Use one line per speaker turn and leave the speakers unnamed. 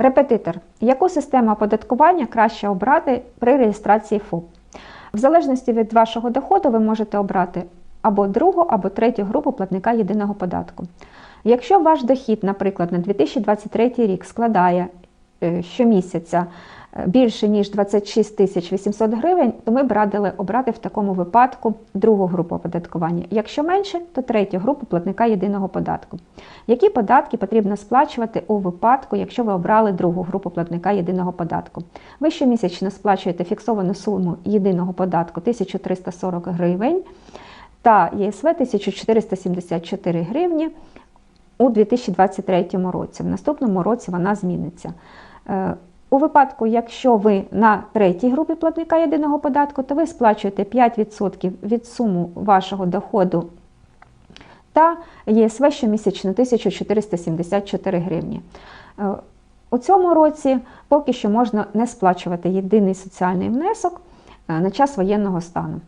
Репетитор. Яку систему оподаткування краще обрати при реєстрації ФОП? В залежності від вашого доходу ви можете обрати або другу, або третю групу платника єдиного податку. Якщо ваш дохід, наприклад, на 2023 рік складає е, щомісяця більше ніж 26 тисяч 800 гривень, то ми б радили обрати в такому випадку другу групу оподаткування. Якщо менше, то третю групу платника єдиного податку. Які податки потрібно сплачувати у випадку, якщо ви обрали другу групу платника єдиного податку? Ви щомісячно сплачуєте фіксовану суму єдиного податку 1340 гривень та ЄСВ 1474 гривні у 2023 році. В наступному році вона зміниться. У випадку, якщо ви на третій групі платника єдиного податку, то ви сплачуєте 5% від суму вашого доходу та ЄСВ щомісячно 1474 гривні. Е, У цьому році поки що можна не сплачувати єдиний соціальний внесок е, на час воєнного стану.